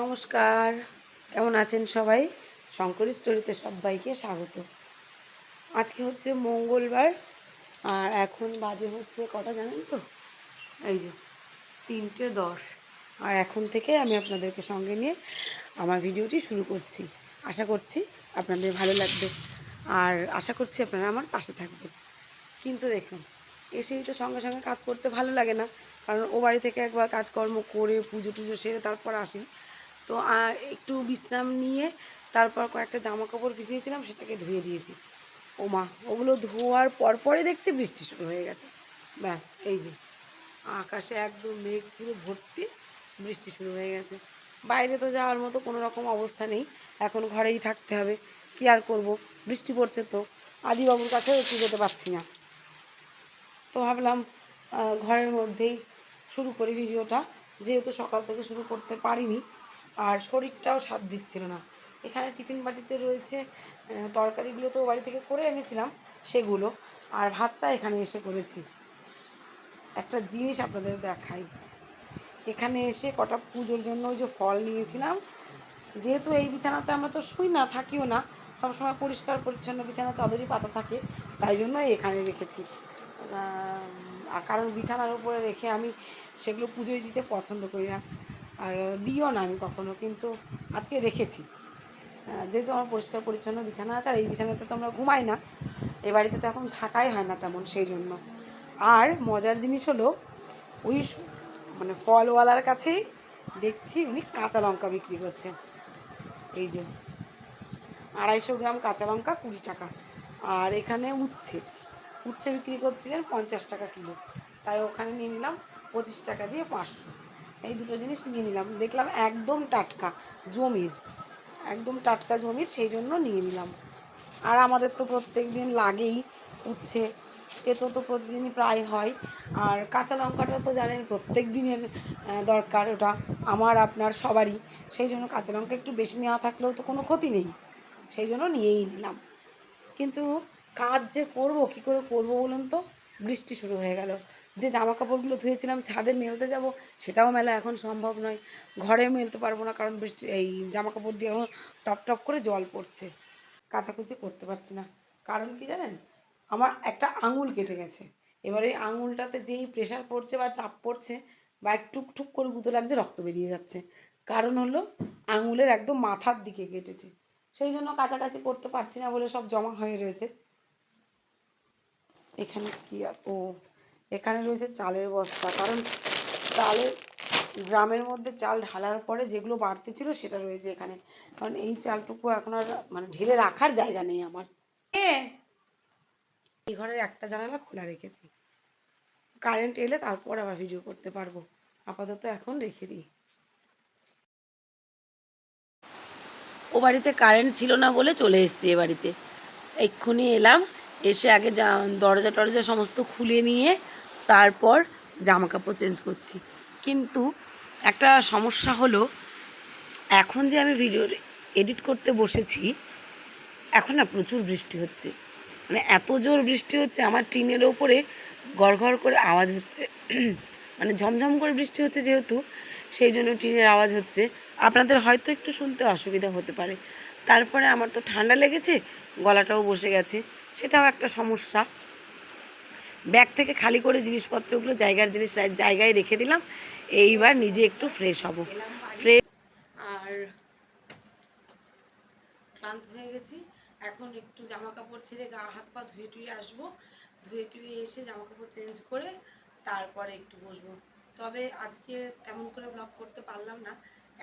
নমস্কার। কেমন আছেন সবাই? শঙ্করী স্টোরিতে সবাইকে স্বাগত। আজকে হচ্ছে মঙ্গলবার, আর এখন বাজে হচ্ছে কটা জানেন তো? এই যে তিনটে দশ। আর এখন থেকে আমি আপনাদেরকে সঙ্গে নিয়ে আমার ভিডিওটি শুরু করছি। আশা করছি আপনাদের ভালো লাগবে। আর আশা করছি আপনারা আমার পাশে থাকবেন। কিন্তু দেখুন, এসেই তো সঙ্গে সঙ্গে কাজ করতে ভালো লাগে না। কারণ ও বাড়ি থেকে একবার কাজকর্ম করে পুজো টুজো সেরে তারপর আসি। তো একটু বিশ্রাম নিয়ে তারপর কয়েকটা জামা কাপড় ভিজিয়েছিলাম, সেটাকে ধুয়ে দিয়েছি। ও মা, ওগুলো ধোয়ার পরপরই দেখছি বৃষ্টি শুরু হয়ে গেছে। ব্যাস, এই যে। আকাশে একদম মেঘ পুরো ভর্তি, বৃষ্টি শুরু হয়ে গেছে। বাইরে তো যাওয়ার মতো কোনো রকম অবস্থা নেই। এখন ঘরেই থাকতে হবে। কী আর করব? বৃষ্টি পড়ছে তো। আদিবাবুর কাছেও একটু যেতে পারছি না। তো ভাবলাম ঘরের মধ্যেই শুরু করি ভিডিওটা। যেহেতু সকাল থেকে শুরু করতে পারিনি আর শরীরটাও সাথ দিচ্ছিল না। এখানে টিফিন বাটিতে রয়েছে তরকারিগুলো তো বাড়ি থেকে করে এনেছিলাম, সেগুলো। আর ভাতটা এখানে এসে করেছি। একটা জিনিস আপনাদের দেখাই। এখানে এসে কটা পুজোর জন্য ওই যে ফল নিয়েছিলাম। যেহেতু এই বিছানাতে আমরা তো শুই না, থাকিও না, সবসময় পরিষ্কার পরিচ্ছন্ন বিছানা চাদরই পাতা থাকে, তাই জন্য এখানে রেখেছি। কারণ বিছানার উপরে রেখে আমি সেগুলো পুজোয় দিতে পছন্দ করি না। আর দিও না আমি কখনো, কিন্তু আজকে রেখেছি। যেহেতু আমার পরিষ্কার পরিচ্ছন্ন বিছানা আছে, আর এই বিছানাতে তো আমরা ঘুমাই না, এ বাড়িতে তো এখন থাকাই হয় না তেমন সেই জন্য। আর মজার জিনিস হলো, ওই মানে ফলওয়ালার কাছেই দেখছি উনি কাঁচা লঙ্কা বিক্রি করছেন। এই যে, আড়াইশো গ্রাম কাঁচা লঙ্কা কুড়ি টাকা। আর এখানে উচ্ছে উচ্ছে বিক্রি করছিলেন পঞ্চাশ টাকা কিলো। তাই ওখানে নিয়ে নিলাম পঁচিশ টাকা দিয়ে পাঁচশো। এই দুটো জিনিস নিয়ে নিলাম। দেখলাম একদম টাটকা জমির, একদম টাটকা জমির, সেই জন্য নিয়ে নিলাম। আর আমাদের তো প্রত্যেক দিন লাগেই উচ্ছে, এতো তো প্রতিদিনই প্রায় হয়। আর কাঁচা লঙ্কাটা তো জানেন প্রত্যেক দিনের দরকার ওটা আমার, আপনার, সবারই। সেই জন্য কাঁচা লঙ্কা একটু বেশি নেওয়া থাকলেও তো কোনো ক্ষতি নেই। সেই জন্য নিয়েই নিলাম। কিন্তু কাজ যে করব, কি করে করব বলুন তো? বৃষ্টি শুরু হয়ে গেল। যে জামা কাপড়গুলো ধুয়েছিলাম, ছাদে মেলতে যাব, সেটাও মেলা এখন সম্ভব নয়। ঘরে মেলতে পারব না, কারণ বৃষ্টি, এই জামা কাপড় দিয়ে এখন টপ টপ করে জল পড়ছে। কাচাকুচি করতে পারছি না। কারণ কি জানেন? আমার একটা আঙুল কেটে গেছে। এবারে এই আঙুলটাতে যেই প্রেশার পড়ছে বা চাপ পড়ছে বা একটু টুক করে গুঁতো লাগছে, রক্ত বেরিয়ে যাচ্ছে। কারণ হলো আঙুলের একদম মাথার দিকে কেটেছে। সেই জন্য কাছাকাছি করতে পারছি না বলে সব জমা হয়ে রয়েছে। এখানে কি ও এখানে রয়েছে চালের বস্তা। কারণ চালের গ্রামের মধ্যে চাল ঢালার পরে যেগুলো বাড়তি ছিল সেটা রয়েছে এখানে। কারণ এই চালটুকু এখন আর মানে ঢেলে রাখার জায়গা নেই আমার। এই ঘরের একটা জানালা খোলা রেখেছি। কারেন্ট এলে তারপর আবার ভিডিও করতে পারব। আপাতত এখন রেখে দিই। ও বাড়িতে কারেন্ট ছিল না বলে চলে এসেছি এ বাড়িতে। এক্ষুনি এলাম এসে আগে যা দরজা টরজা সমস্ত খুলে নিয়ে তারপর জামা কাপড় চেঞ্জ করছি। কিন্তু একটা সমস্যা হলো, এখন যে আমি ভিডিও এডিট করতে বসেছি, এখন না প্রচুর বৃষ্টি হচ্ছে। মানে এত জোর বৃষ্টি হচ্ছে, আমার টিনের ওপরে গড় করে আওয়াজ হচ্ছে। মানে ঝমঝম করে বৃষ্টি হচ্ছে যেহেতু, সেই জন্য টিনের আওয়াজ হচ্ছে। আপনাদের হয়তো একটু শুনতে অসুবিধা হতে পারে। তারপরে আমার তো ঠান্ডা লেগেছে, গলাটাও বসে গেছে। সেটাও একটা সমস্যা। ব্যাগ থেকে খালি করে জিনিসপত্রগুলো জায়গার জিনিস জায়গায় রেখে দিলাম। এইবার নিজে একটু ফ্রেশ হব। ফ্রেশ আর ক্লান্ত হয়ে গেছি। এখন একটু জামা কাপড় ছেড়ে গা হাত পা ধুয়ে টুয়ে আসব। ধুয়ে টুয়ে এসে জামা কাপড় চেঞ্জ করে তারপরে একটু বসবো। তবে আজকে তেমন করে ব্লগ করতে পারলাম না।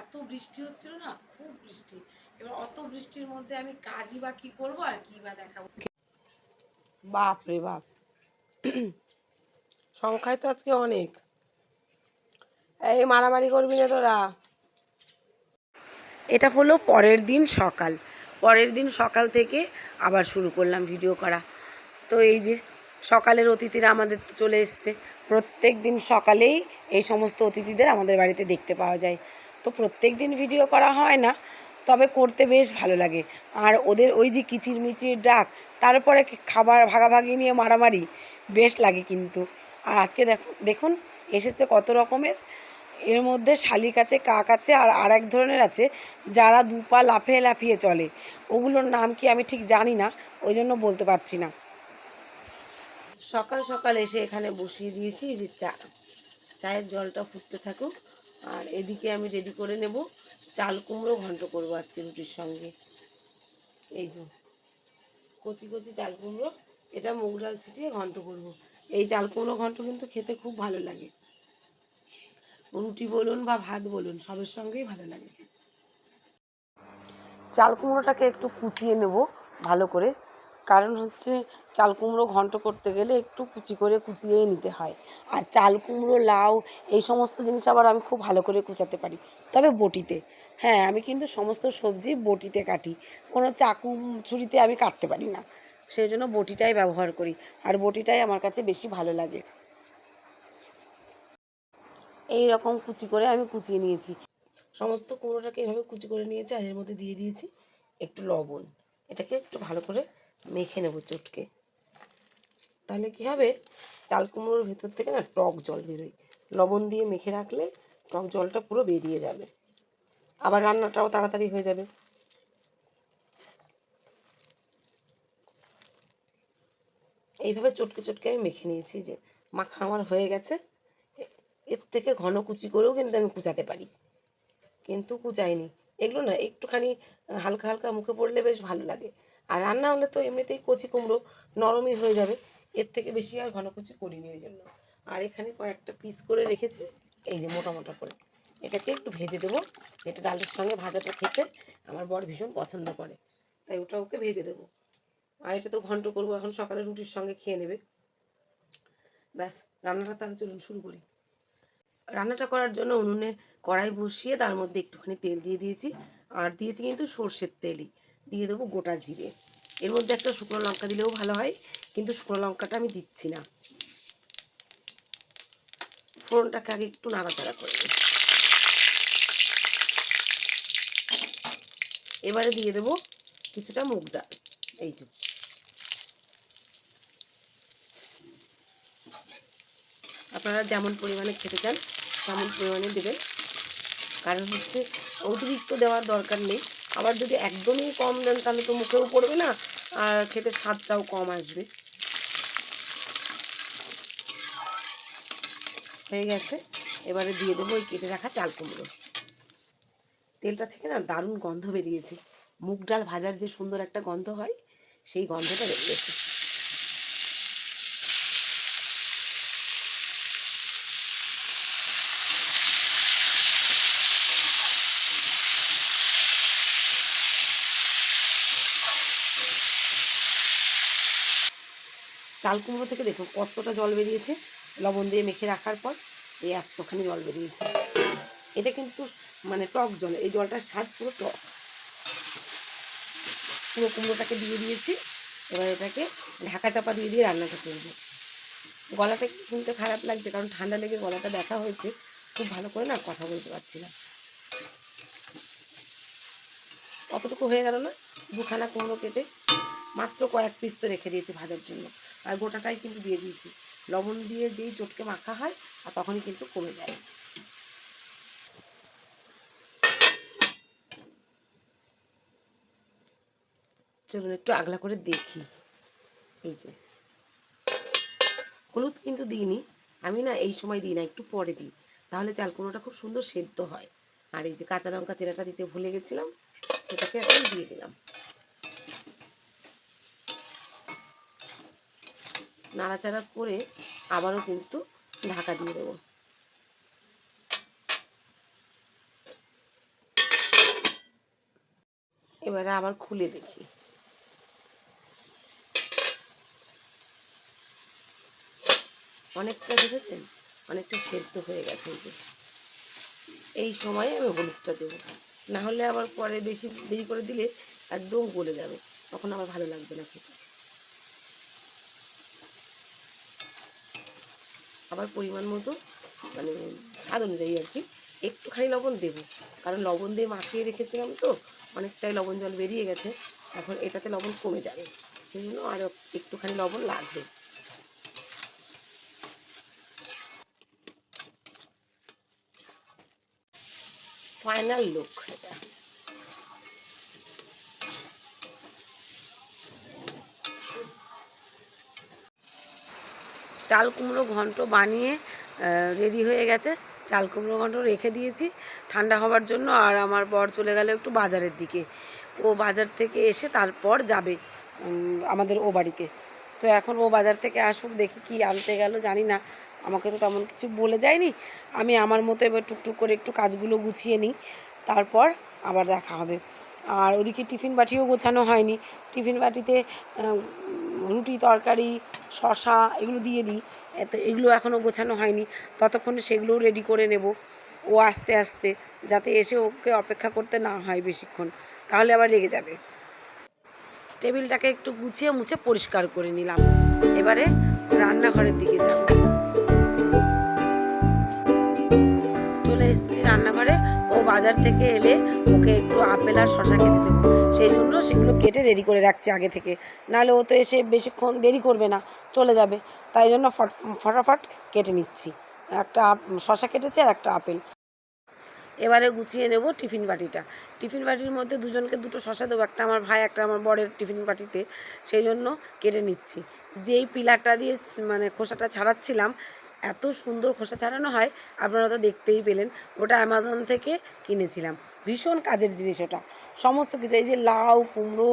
এত বৃষ্টি হচ্ছিল না খুব বৃষ্টি। এবার অত বৃষ্টির মধ্যে আমি কাজই বা কি করব আর কি বা দেখাবো? বাপ রে বাপ। সংখ্যায় তো আজকে অনেক। এই মারামারি করবি না তোরা। এটা হলো পরের দিন সকাল। পরের দিন সকাল থেকে আবার শুরু করলাম ভিডিও করা। তো এই যে সকালের অতিথিরা আমাদের চলে এসছে। প্রত্যেক দিন সকালেই এই সমস্ত অতিথিদের আমাদের বাড়িতে দেখতে পাওয়া যায়। তো প্রত্যেক দিন ভিডিও করা হয় না, তবে করতে বেশ ভালো লাগে। আর ওদের ওই যে কিচির মিচির ডাক, তারপরে খাবার ভাগাভাগি নিয়ে মারামারি বেশ লাগে কিন্তু। আর আজকে দেখো, দেখুন, এসেছে কত রকমের। এর মধ্যে শালিক আছে, কাক আছে, আর আর এক ধরনের আছে, যারা দু পা লাফিয়ে লাফিয়ে চলে। ওগুলোর নাম কি আমি ঠিক জানি না, ওই জন্য বলতে পারছি না। সকাল সকাল এসে এখানে বসিয়ে দিয়েছি যে চা, চায়ের জলটা ফুটতে থাকুক। আর এদিকে আমি রেডি করে নেব, চাল কুমড়ো ঘন্ট করব আজকে রুটির সঙ্গে। এই যে, কচি কচি চাল কুমড়ো। এটা মুগ ডাল ছিটিয়ে ঘন্ট করব। এই চাল কুমড়ো ঘন্ট কিন্তু খেতে খুব ভালো লাগে। রুটি বলুন বা ভাত বলুন, সবের সঙ্গেই ভালো লাগে। চাল কুমড়োটাকে একটু কুচিয়ে নেব ভালো করে। কারণ হচ্ছে চাল কুমড়ো ঘন্ট করতে গেলে একটু কুচি করে কুচিয়েই নিতে হয়। আর চাল কুমড়ো লাউ এই সমস্ত জিনিস আবার আমি খুব ভালো করে কুচাতে পারি। তবে বটিতে। হ্যাঁ আমি কিন্তু সমস্ত সবজি বটিতে কাটি। কোনো চাকু ছুরিতে আমি কাটতে পারি না। সেই জন্য বটিটাই ব্যবহার করি। আর বটিটাই আমার কাছে বেশি ভালো লাগে। এই রকম কুচি করে আমি কুচিয়ে নিয়েছি। সমস্ত কুমড়োটাকে এভাবে কুচি করে নিয়েছি আর এর মধ্যে দিয়ে দিয়েছি একটু লবণ। এটাকে একটু ভালো করে মেখে নেব চটকে। তাহলে কি হবে? চাল কুমড়োর ভেতর থেকে না টক জল বেরোয়। লবণ দিয়ে মেখে রাখলে টক জলটা পুরো বেরিয়ে যাবে। আবার রান্নাটাও তাড়াতাড়ি হয়ে যাবে। এইভাবে চটকে চটকে আমি মেখে নিয়েছি যে মাখা আমার হয়ে গেছে। এর থেকে ঘন কুচি করেও কিন্তু আমি কুচাতে পারি। কিন্তু কুচাইনি। এগুলো না একটুখানি হালকা হালকা মুখে পড়লে বেশ ভালো লাগে। আর রান্না হলে তো এমনিতেই কচি কুমড়ো নরমই হয়ে যাবে। এর থেকে বেশি আর ঘন কুচি করিনি ওই জন্য। আর এখানে কয়েকটা পিস করে রেখেছি। এই যে মোটা মোটা করে। এটাকে একটু ভেজে দেবো। এটা ডালের সঙ্গে ভাজাটা খেতে আমার বর ভীষণ পছন্দ করে। তাই ওটা ওকে ভেজে দেবো। আর এটা তো ঘন্ট করব, এখন সকালে রুটির সঙ্গে খেয়ে নেবে। ব্যাস, রান্নাটা তাহলে চলুন, শুরু করি। রান্নাটা করার জন্য উনুনে কড়াই বসিয়ে তার মধ্যে একটুখানি তেল দিয়ে দিয়েছি, আর দিয়েছি কিন্তু সর্ষের তেলই। দিয়ে দেবো গোটা জিরে। এর মধ্যে একটা শুকনো লঙ্কা দিলেও ভালো হয়, কিন্তু শুকনো লঙ্কাটা আমি দিচ্ছি না। ফোড়নটাকে আগে একটু নাড়াচাড়া করে এবারে দিয়ে দেবো কিছুটা মুগ ডাল এই আপনারা যেমন পরিমাণে খেতে চান, তেমন পরিমাণে দেবেন। কারণ হচ্ছে অতিরিক্ত দেওয়ার দরকার নেই। আবার যদি একদমই কম দেন, তাহলে তো মুখেও পড়বে না, আর খেতে স্বাদটাও কম আসবে। হয়ে গেছে। এবারে দিয়ে দেবো ওই কেটে রাখা চাল কুমড়ো। তেলটা থেকে না দারুণ গন্ধ বেরিয়েছে। মুগ ডাল ভাজার যে সুন্দর একটা গন্ধ হয়, সেই গন্ধটা বেরিয়েছে চাল কুমড়ো থেকে দেখুন কতটা জল বেরিয়েছে। লবণ দিয়ে মেখে রাখার পর এই এতখানি জল বেরিয়েছে। এটা কিন্তু মানে টক জল, এই জলটার স্বাদ পুরো টক। পুরো কুমড়োটাকে দিয়ে দিয়েছি। এবার এটাকে ঢাকা চাপা দিয়ে দিয়ে রান্নাটা করব। গলাটা শুনতে খারাপ লাগছে কারণ ঠান্ডা লেগে গলাটা ব্যথা হয়েছে। খুব ভালো করে না কথা বলতে পারছি না। অতটুকু হয়ে গেল না। দুখানা কুমড়ো কেটে মাত্র কয়েক পিস তো রেখে দিয়েছি ভাজার জন্য। আর গোটাটাই কিন্তু দিয়ে দিয়েছি। লবণ দিয়ে যেই চটকে মাখা হয়, আর তখনই কিন্তু কমে যায়। চলুন একটু আগলা করে দেখি। এই যে। হলুদ কিন্তু দিইনি। আমি না এই সময় দিই না, একটু পরে দিই। তাহলে চাল কুমড়োটা খুব সুন্দর সেদ্ধ হয়। আর এই যে কাঁচা লঙ্কা চেরাটা দিতে ভুলে গেছিলাম, সেটাকে এখন দিয়ে দিলাম। নাড়াচাড়া করে আবারও কিন্তু ঢাকা দিয়ে দেবো। এবারে আবার খুলে দেখি। অনেকটা দেখেছেন? অনেকটা সেদ্ধ হয়ে গেছে এই সময়ে আমি হলুদটা দেবো। না হলে আবার পরে বেশি দেরি করে দিলে একদম গলে যাবে। তখন আমার ভালো লাগবে না খেতে। আবার পরিমাণ মতো মানে স্বাদ অনুযায়ী আর কি। একটুখানি লবণ দেবো, কারণ লবণ দিয়ে মাখিয়ে রেখেছিলাম তো, অনেকটাই লবণ জল বেরিয়ে গেছে, এখন এটাতে লবণ কমে যাবে। সেই জন্য আরও একটুখানি লবণ লাগবে। ফাইনাল লুক এটা। চাল কুমড়ো ঘন্ট বানিয়ে রেডি হয়ে গেছে। চাল কুমড়ো ঘন্ট রেখে দিয়েছি। ঠান্ডা হওয়ার জন্য আর আমার বর চলে গেল একটু বাজারের দিকে। ও বাজার থেকে এসে তারপর যাবে আমাদের ও বাড়িতে। তো এখন ও বাজার থেকে আসুক, দেখি কি আনতে গেল, জানি না। আমাকে তো তেমন কিছু বলে যায়নি। আমি আমার মতো এবার টুকটুক করে একটু কাজগুলো গুছিয়ে নিই। তারপর আবার দেখা হবে। আর ওদিকে টিফিন বাটিও গোছানো হয়নি। টিফিন বাটিতে রুটি তরকারি শশা এগুলো দিয়ে দিই। এত এগুলো এখনও গোছানো হয়নি। ততক্ষণে সেগুলোও রেডি করে নেব। ও আস্তে আস্তে, যাতে এসে ওকে অপেক্ষা করতে না হয় বেশিক্ষণ। তাহলে আবার রেগে যাবে। টেবিলটাকে একটু গুছিয়ে মুছে পরিষ্কার করে নিলাম। এবারে রান্নাঘরের দিকে যাব। চলে এসেছি রান্নাঘরে। ও বাজার থেকে এলে ওকে একটু আপেল আর শশা খেতে দেবো। সেই জন্য সেগুলো কেটে রেডি করে রাখছি আগে থেকে। নাহলে ও তো এসে বেশিক্ষণ দেরি করবে না, চলে যাবে। তাই জন্য ফট ফটাফট কেটে নিচ্ছি। একটা শশা কেটেছে আর একটা আপেল। এবারে গুছিয়ে নেব টিফিন বাটিটা। টিফিন বাটির মধ্যে দুজনকে দুটো শশা দেবো, একটা আমার ভাই, একটা আমার বরের টিফিন বাটিতে। সেই জন্য কেটে নিচ্ছি। যেই পিলারটা দিয়ে মানে খোসাটা ছাড়াচ্ছিলাম, এত সুন্দর খোসা ছাড়ানো হয়, আপনারা তো দেখতেই পেলেন, ওটা অ্যামাজন থেকে কিনেছিলাম। ভীষণ কাজের জিনিস ওটা। সমস্ত কিছু এই যে লাউ কুমড়ো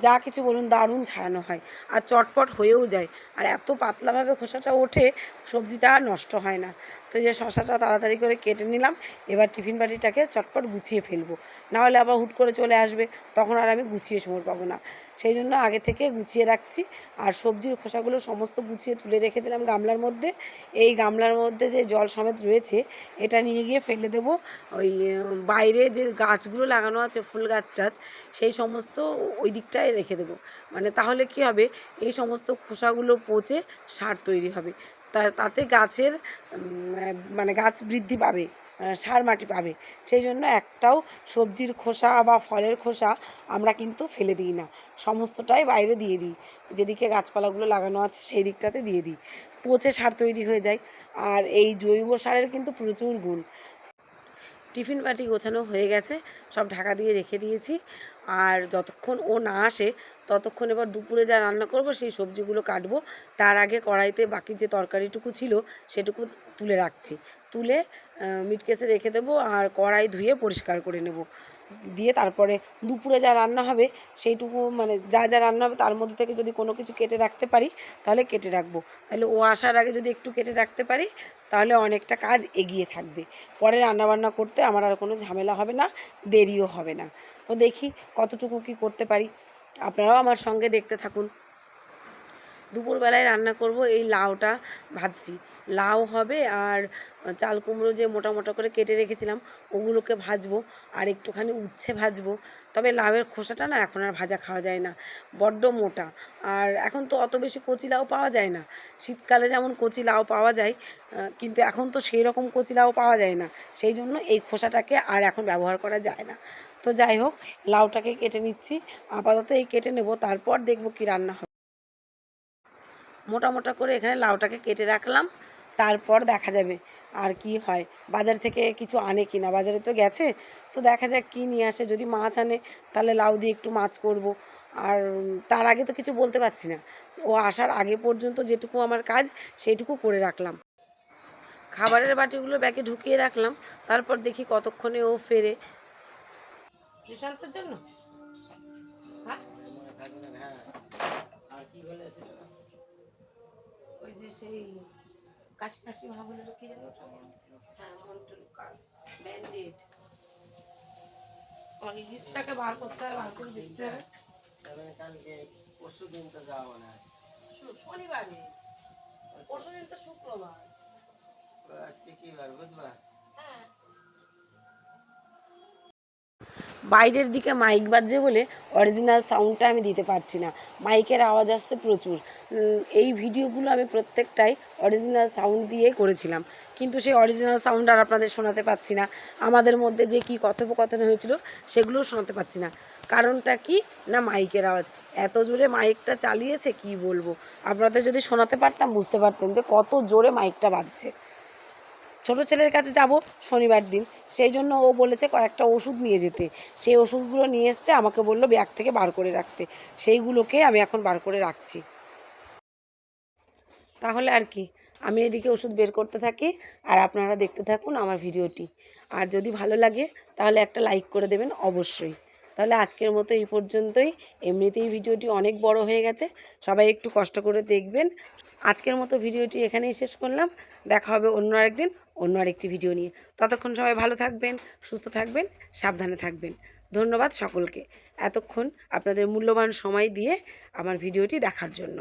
যা কিছু বলুন, দারুণ ছাড়ানো হয়। আর চটপট হয়েও যায়। আর এত পাতলাভাবে খোসাটা ওঠে, সবজিটা আর নষ্ট হয় না। তো যে শশাটা তাড়াতাড়ি করে কেটে নিলাম, এবার টিফিন বাটিটাকে চটপট গুছিয়ে ফেলব। নাহলে আবার হুট করে চলে আসবে, তখন আর আমি গুছিয়ে সময় পাবো না। সেই জন্য আগে থেকে গুছিয়ে রাখছি। আর সবজির খোসাগুলো সমস্ত গুছিয়ে তুলে রেখে দিলাম গামলার মধ্যে। এই গামলার মধ্যে যে জল সমেত রয়েছে, এটা নিয়ে গিয়ে ফেলে দেবো। ওই বাইরে যে গাছগুলো লাগানো আছে, ফুল গাছ টাছ, সেই সমস্ত ওই দিকটায় রেখে দেবো। মানে তাহলে কি হবে? এই সমস্ত খোসাগুলো পচে সার তৈরি হবে। তা, তাতে গাছের মানে গাছ বৃদ্ধি পাবে সার মাটি পাবে। সেই জন্য একটাও সবজির খোসা বা ফলের খোসা আমরা কিন্তু ফেলে দিই না। সমস্তটাই বাইরে দিয়ে দিই। যেদিকে গাছপালাগুলো লাগানো আছে সেই দিকটাতে দিয়ে দিই। পচে সার তৈরি হয়ে যায়। আর এই জৈব সারের কিন্তু প্রচুর গুণ। টিফিন বাটি গোছানো হয়ে গেছে, সব ঢাকা দিয়ে রেখে দিয়েছি। আর যতক্ষণ ও না আসে, ততক্ষণ এবার দুপুরে যা রান্না করব, সেই সবজিগুলো কাটবো। তার আগে কড়াইতে বাকি যে তরকারিটুকু ছিল, সেটুকু তুলে রাখছি। তুলে মিটকেসে রেখে দেবো আর কড়াই ধুয়ে পরিষ্কার করে নেব। দিয়ে তারপরে দুপুরে যা রান্না হবে সেইটুকু মানে যা যা রান্না হবে তার মধ্যে থেকে যদি কোনো কিছু কেটে রাখতে পারি তাহলে কেটে রাখব। তাহলে ও আসার আগে যদি একটু কেটে রাখতে পারি তাহলে অনেকটা কাজ এগিয়ে থাকবে। পরে রান্নাবান্না করতে আমার আর কোনো ঝামেলা হবে না, দেরিও হবে না। তো দেখি কতটুকু কি করতে পারি। আপনারাও আমার সঙ্গে দেখতে থাকুন। দুপুরবেলায় রান্না করব এই লাউটা ভাবছি লাউ হবে আর চাল কুমড়ো যে মোটা মোটা করে কেটে রেখেছিলাম, ওগুলোকে ভাজবো আর একটুখানি উচ্ছে ভাজবো। তবে লাউয়ের খোসাটা না এখন আর ভাজা খাওয়া যায় না, বড্ড মোটা। আর এখন তো অত বেশি কচি লাউ পাওয়া যায় না। শীতকালে যেমন কচি লাউ পাওয়া যায় কিন্তু এখন তো সেই রকম কচি লাউ পাওয়া যায় না। সেই জন্য এই খোসাটাকে আর এখন ব্যবহার করা যায় না। তো যাই হোক, লাউটাকে কেটে নিচ্ছি। আপাতত এই কেটে নেব, তারপর দেখব কি রান্না হবে মোটা মোটা করে এখানে লাউটাকে কেটে রাখলাম। তারপর দেখা যাবে আর কি হয়। বাজার থেকে কিছু আনে কি না বাজারে তো গেছে। তো দেখা যাক কী নিয়ে আসে। যদি মাছ আনে তাহলে লাউ দিয়ে একটু মাছ করব। আর তার আগে তো কিছু বলতে পারছি না। ও আসার আগে পর্যন্ত যেটুকু আমার কাজ সেইটুকু করে রাখলাম। খাবারের বাটিগুলো ব্যাগে ঢুকিয়ে রাখলাম। তারপর দেখি কতক্ষণে ও ফেরে। জন্য হ্যাঁ। ওই যে সেই কাশি কাশি ভাব হলো কি জানো হ্যাঁ কাজ ব্যান্ডেড। আমার বার করতে হবে বার করে দেখতে হবে। কালকে পরশু দিন তো যাওয়া শনিবারে। পরশু দিন তো শুক্রবার। আজকে কি বার? বুধবার? বাইরের দিকে মাইক বাজছে বলে অরিজিনাল সাউন্ডটা আমি দিতে পারছি না। মাইকের আওয়াজ আসছে প্রচুর। এই ভিডিওগুলো আমি প্রত্যেকটাই অরিজিনাল সাউন্ড দিয়ে করেছিলাম। কিন্তু সেই অরিজিনাল সাউন্ড আর আপনাদের শোনাতে পাচ্ছি না। আমাদের মধ্যে যে কি কথোপকথন হয়েছিল সেগুলোও শোনাতে পাচ্ছি না। কারণটা কি? না মাইকের আওয়াজ। এত জোরে মাইকটা চালিয়েছে কি বলব? আপনাদের যদি শোনাতে পারতাম বুঝতে পারতেন যে কত জোরে মাইকটা বাজছে। ছোট ছেলের কাছে যাব শনিবার দিন। সেই জন্য ও বলেছে কয়েকটা ওষুধ নিয়ে যেতে। সেই ওষুধগুলো নিয়ে এসছে, আমাকে বলল ব্যাগ থেকে বার করে রাখতে। সেইগুলোকে আমি এখন বার করে রাখছি। তাহলে আর কি, আমি এদিকে ওষুধ বের করতে থাকি আর আপনারা দেখতে থাকুন আমার ভিডিওটি। আর যদি ভালো লাগে, তাহলে একটা লাইক করে দেবেন অবশ্যই। তাহলে আজকের মতো এই পর্যন্তই। এমনিতেই ভিডিওটি অনেক বড় হয়ে গেছে, সবাই একটু কষ্ট করে দেখবেন। আজকের মতো ভিডিওটি এখানেই শেষ করলাম। দেখা হবে অন্য আরেকদিন। অন্য আরেকটি ভিডিও নিয়ে। ততক্ষণ সবাই ভালো থাকবেন, সুস্থ থাকবেন, সাবধানে থাকবেন। ধন্যবাদ সকলকে। এতক্ষণ আপনাদের মূল্যবান সময় দিয়ে আমার ভিডিওটি দেখার জন্য।